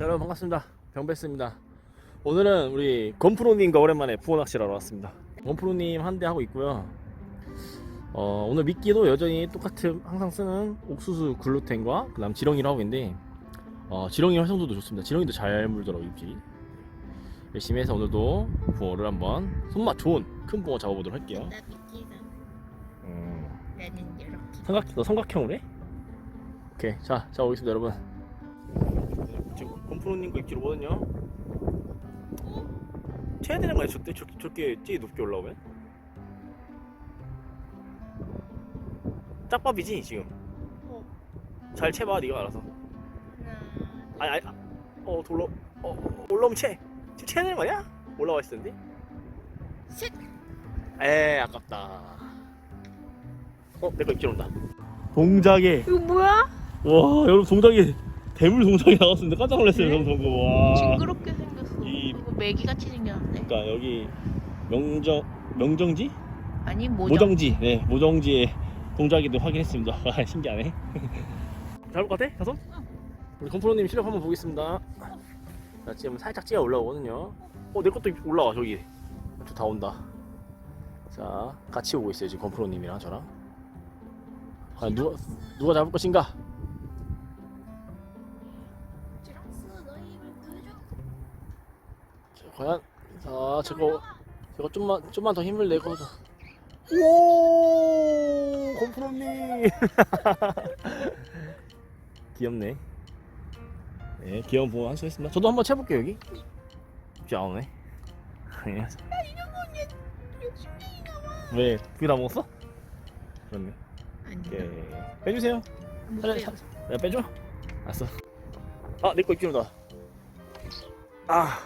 자, 여러분 반갑습니다. 병베스입니다. 오늘은 우리 건프로님과 오랜만에 부어 낚시를 하러 왔습니다. 건프로님 한 대 하고 있고요. 어, 오늘 미끼도 여전히 똑같은 항상 쓰는 옥수수 글루텐과 그다음 지렁이를 하고 있는데 어, 지렁이 활성도도 좋습니다. 지렁이도 잘 물더라고 입질이. 열심히 해서 오늘도 붕어를 한번 손맛 좋은 큰 붕어 잡아보도록 할게요. 나 미끼는 음, 나는 이렇게 삼각 너 삼각형으로 해? 오케이 자 잡아보겠습니다 여러분. 지금 건프로님 거 입질오거든요. 쳐야 되는 거 아니야? 저때 저렇게, 저렇게 찌 높게 올라오면? 짝밥이지 지금. 어. 잘 채봐 네가 알아서. 하나 아니 아니. 아, 어 돌러 어 올라오면 채. 지금 채야 되는 거 아니야? 올라와 있을 텐데. 셋 에 아깝다. 어 내 거 입질 온다. 동작에 이거 뭐야? 와 여러분 동작에 대물 동작이 나왔습니다. 깜짝 놀랐어요 네? 여러분 저거 와. 징그럽게 생겼어 이- 이거 메기같이 생겼는데 그러니까 여기 명정 명정지 아니 모정 모정지 네 모정지의 동작이도 확인했습니다. 와 신기하네. 잡을 것 같아 가서? 우리 건프로님 실력 한번 보겠습니다. 자 지금 살짝 찌가 올라오거든요. 어내 것도 올라와 저기. 저다 온다. 자 같이 오고 있어요 지금 건프로님이랑 저랑. 아 누가 누가 잡을 것인가? 과연? 자 저거 저거 좀만 좀만 더 힘을 내고 오! 건프로님 귀엽네. 네 귀여운 붕어 한수 했습니다. 저도 한번 채볼게요 여기. 쉽지 않네. 네. 왜? 그게 다 먹었어? 그렇네. 아니 오케이. 빼주세요. 못해요. 내가 빼줘. 알았어. 아내 거 입기로다 아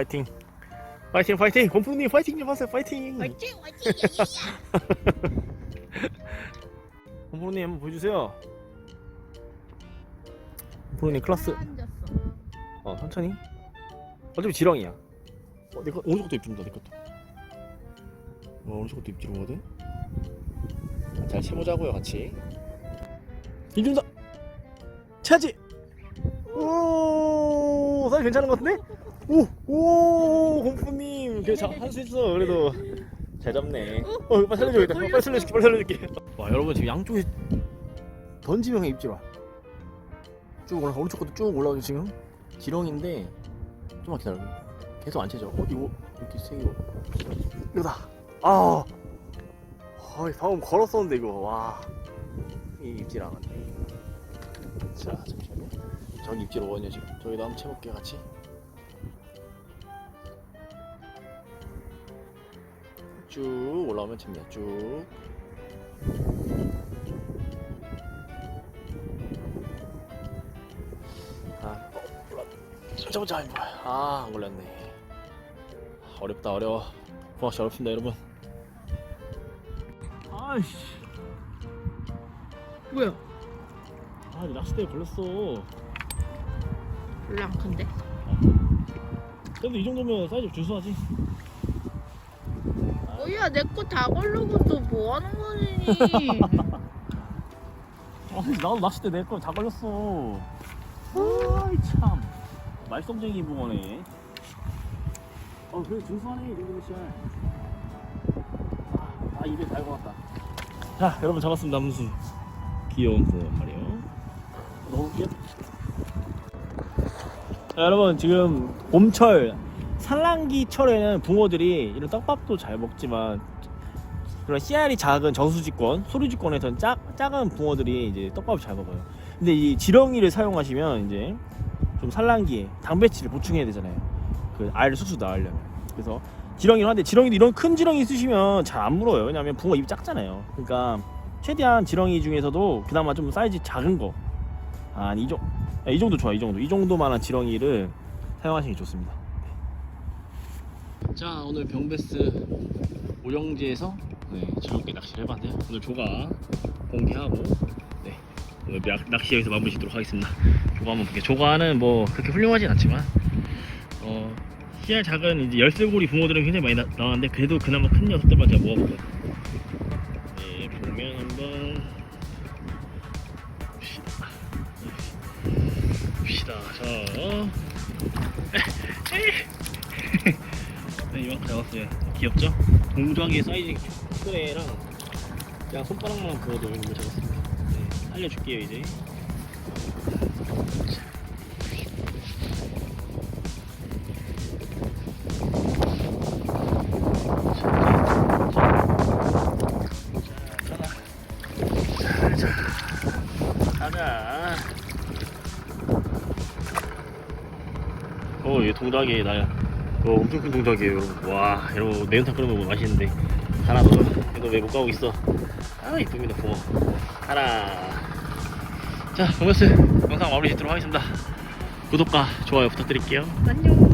파이팅. 파이팅 파이팅. 건프로님 파이팅 좀 하세요 파이팅. 화이팅 화이팅. 건프로님 한번 보여주세요. 건프로님 클라스. 앉았어. 어 천천히. 어차피 지렁이야. 어, 내거 오른쪽 것도 입질인다 내 것도. 어, 오른쪽 것도 입질이거든 잘 채보자고요 같이. 입질다! 채야지! 오 사이 괜찮은 것 같은데? 오 오 공프님. 한수 있어 그래도. 잘 잡네. 어 빨리 살려줘야겠다 빨리 살려줄게 빨리 살려줄게. 와 여러분 지금 양쪽에 던지면 그냥 입질 와 쭉 올라 오른쪽 것도 쭉 올라오죠 지금. 지렁인데 좀만 기다려 계속 안 채져. 어 이거 이렇게 세고 이거다. 아. 아이 방금 걸었었는데 이거. 와 이 입질 안 왔네. 자 잠시만요. 저기 입질 오거든요 지금 저기도 한번 채볼게요 같이 쭉 올라오면 챕니다 쭉 아, 어, 올라. 잡자, 임마. 아, 안 걸렸네. 어렵다, 어려워. 부학시 어렵습니다, 여러분. 아이씨. 뭐야 아, 낚싯대에 걸렸어. 별로 안 큰데 그래도 이 정도면 사이즈 준수하지. 뭐야 내 거 다 걸르고 또 뭐 하는 거니 아, 나도 낚싯대 내거다 걸렸어. 아이, 참. 말썽쟁이 붕어네. 어, 그래, 준수하네, 씨. 아, 입에 달고 왔다. 자, 여러분 잡았습니다, 암수. 귀여운 한 마리요. 너무 귀엽 자, 여러분, 지금 봄철, 산란기 철에는 붕어들이 이런 떡밥도 잘 먹지만 그런 씨알이 작은 저수지권, 소류지권에서는 작, 작은 붕어들이 이제 떡밥을 잘 먹어요. 근데 이 지렁이를 사용하시면 이제 좀 산란기에 단백질을 보충해야 되잖아요. 그알 수수 나으려면. 그래서 지렁이를 하는데 지렁이도 이런 큰 지렁이 쓰시면 잘 안 물어요. 왜냐면 붕어 입이 작잖아요. 그러니까 최대한 지렁이 중에서도 그나마 좀 사이즈 작은 거. 아, 이, 정, 이 정도 좋아, 이 정도. 이 정도만한 지렁이를 사용하시는 게 좋습니다. 자, 오늘 병베스 오영지에서 네, 즐겁게 낚시를 해봤는데요. 오늘 조가 공개하고 네, 오늘 낚, 낚시 여기서 마무리 짓도록 하겠습니다. 조가 한번 볼게요. 조가는 뭐 그렇게 훌륭하진 않지만 어, 씨알 작은 이제 열쇠고리 붕어들은 굉장히 많이 나, 나왔는데 그래도 그나마 큰 녀석들만 제가 모아볼게요. 네, 보면 한번 봅시다. 자, 저. 네, 이 만큼 잡았어요. 귀엽죠? 동작의 사이즈 큰 애랑 그냥 손바닥만 부어도 이거 잡았습니다. 네, 알려줄게요, 이제. 가자. 어, 얘 동작이 나야. 어, 엄청 큰 동작이에요. 와, 여러분, 매운탕 끓여 먹으면 맛있는데. 하나 더. 너왜못 가고 있어? 아, 이쁩니다, 붕어. 하나. 자, 동면스 영상 마무리 짓도록 하겠습니다. 구독과 좋아요 부탁드릴게요. 안녕.